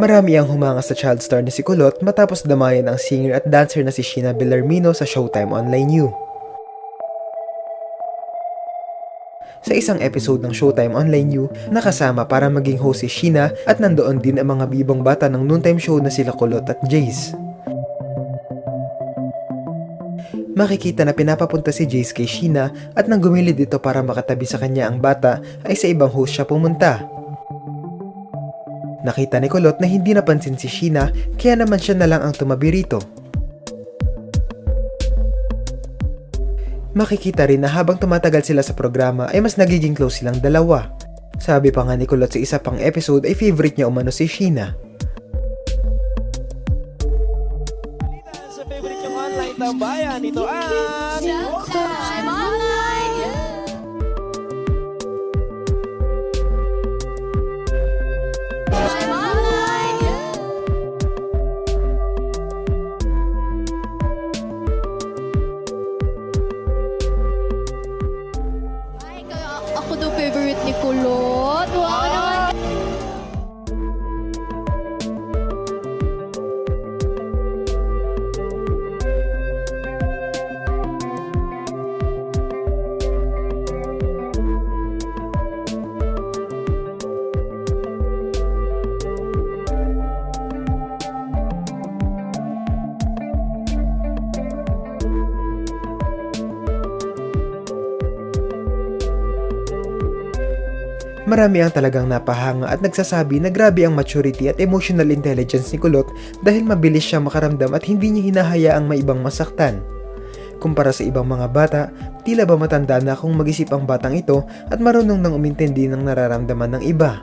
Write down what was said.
Marami ang humanga sa child star na si Kulot matapos damayan ang singer at dancer na si Sheena Bellarmino sa Showtime Online U. Sa isang episode ng Showtime Online U, nakasama para maging host si Sheena at nandoon din ang mga bibong bata ng noontime show na sila Kulot at Jace. Makikita na pinapapunta si Jace kay Sheena at nang gumilid dito para makatabi sa kanya ang bata ay sa ibang host siya pumunta. Nakita ni Kulot na hindi napansin si Sheena kaya naman siya na lang ang tumabi rito. Makikita rin na habang tumatagal sila sa programa ay mas nagiging close silang dalawa. Sabi pa nga ni Kulot sa isa pang episode ay favorite niya umano si Sheena. Sa favorite yung online tambayan, ito ang... Showtime ni Kulot. Wow Marami ang talagang napahanga at nagsasabi na grabe ang maturity at emotional intelligence ni Kulot dahil mabilis siya makaramdam at hindi niya hinahayaang may ibang masaktan. Kumpara sa ibang mga bata, tila ba matanda na kung mag-isip ang batang ito at marunong nang umintindi ng nararamdaman ng iba.